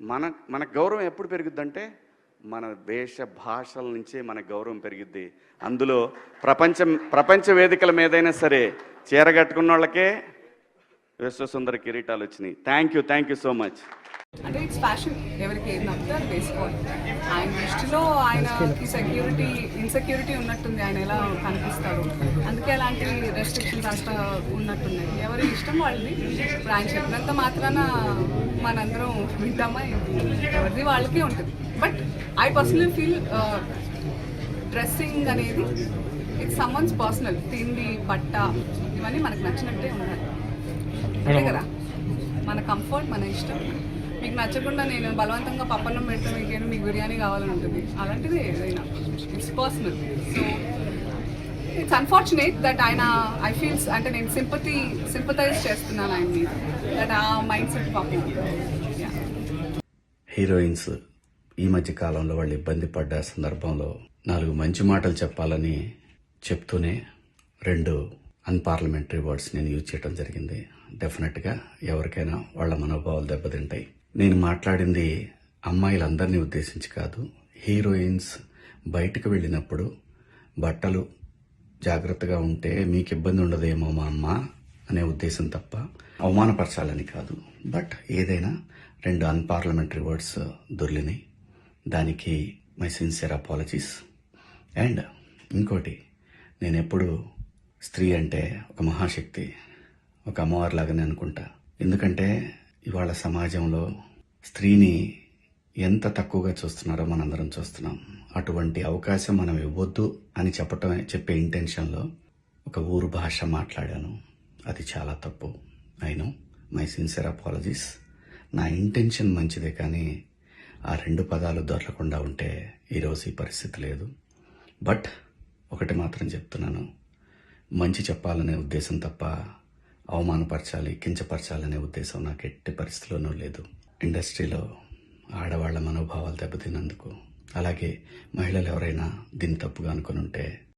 మన మన గౌరవం ఎప్పుడు పెరుగుద్దంటే మన వేష భాషల నుంచే మన గౌరవం పెరిగిద్ది. అందులో ప్రపంచం ప్రపంచ వేదికల మీదైనా సరే చీర కట్టుకున్న వాళ్ళకే విశ్వసుందర కిరీటాలు వచ్చినాయి. Thank you thank you so much అంటే ఇట్స్ ఫ్యాషన్ ఎవరికి ఏది నచ్చితే అది వేసుకోవాలి. ఆయన దృష్టిలో ఆయనకి సెక్యూరిటీ ఇన్సెక్యూరిటీ ఉన్నట్టుంది. ఆయన ఎలా కనిపిస్తాడు. అందుకే అలాంటి రెస్ట్రిక్షన్స్ అంతా ఉన్నట్టున్నాయి. ఎవరి ఇష్టం వాళ్ళది. ఇప్పుడు ఆయన చెప్పినంత మాత్రాన మనందరం వింటామా? ఎవరిది వాళ్ళకి ఉంటుంది. But I personally feel dressing అనేది ఇట్స్ సమ్మన్స్ పర్సనల్ తిండి బట్ట ఇవన్నీ మనకు నచ్చినట్టే ఉండాలి. అంతే కదా? మన కంఫర్ట్ మన ఇష్టం. మీకు నచ్చకుండా నేను బలవంతంగా పప్పన్నం పెడితే మీకు మీకు బిర్యానీ కావాలని ఉంటుంది. అలాంటిది ఏదైనా. It's personal so it's unfortunate that ఆయన ఐ ఫీల్స్ అంటే నేను సింపతి సింపతైజ్ చేస్తున్నాను ఆయన మీద దట్ ఆ మైండ్ సెట్ పాపం హీరోయిన్స్ ఈ మధ్య కాలంలో వాళ్ళు ఇబ్బంది పడ్డ సందర్భంలో నాలుగు మంచి మాటలు చెప్పాలని చెప్తూనే రెండు అన్పార్లమెంటరీ వర్డ్స్ నేను యూజ్ చేయడం జరిగింది. డెఫినెట్గా ఎవరికైనా వాళ్ళ మనోభావాలు దెబ్బతింటాయి. నేను మాట్లాడింది అమ్మాయిలందరినీ ఉద్దేశించి కాదు. హీరోయిన్స్ బయటకు వెళ్ళినప్పుడు బట్టలు జాగ్రత్తగా ఉంటే మీకు ఇబ్బంది ఉండదేమో మా అమ్మ అనే ఉద్దేశం తప్ప అవమానపరచాలని కాదు. బట్ ఏదైనా రెండు అన్పార్లమెంటరీ వర్డ్స్ దొర్లినాయి దానికి మై సిన్సియర్ అపాలజీస్. అండ్ ఇంకోటి నేను ఎప్పుడు స్త్రీ అంటే ఒక మహాశక్తి ఒక అమ్మవారిలాగానే అనుకుంటా. ఎందుకంటే ఇవాళ సమాజంలో స్త్రీని ఎంత తక్కువగా చూస్తున్నారో మనందరం చూస్తున్నాం. అటువంటి అవకాశం మనం ఇవ్వద్దు అని చెప్పటం చెప్పే ఇంటెన్షన్లో ఒక ఊరు భాష మాట్లాడాను. అది చాలా తప్పు. అయిను మై సిన్సియర్ అపాలజీస్ నా ఇంటెన్షన్ మంచిదే కానీ ఆ రెండు పదాలు దొరకకుండా ఉంటే ఈరోజు ఈ పరిస్థితి లేదు. బట్ ఒకటి మాత్రం చెప్తున్నాను. మంచి చెప్పాలనే ఉద్దేశం తప్ప అవమానపరచాలి కించపరచాలనే ఉద్దేశం నాకు ఎట్టి పరిస్థితిలోనూ లేదు. ఇండస్ట్రీలో ఆడవాళ్ళ మనోభావాలు దెబ్బతిన్నందుకు. అలాగే మహిళలు ఎవరైనా దీన్ని తప్పుగా అనుకుని ఉంటే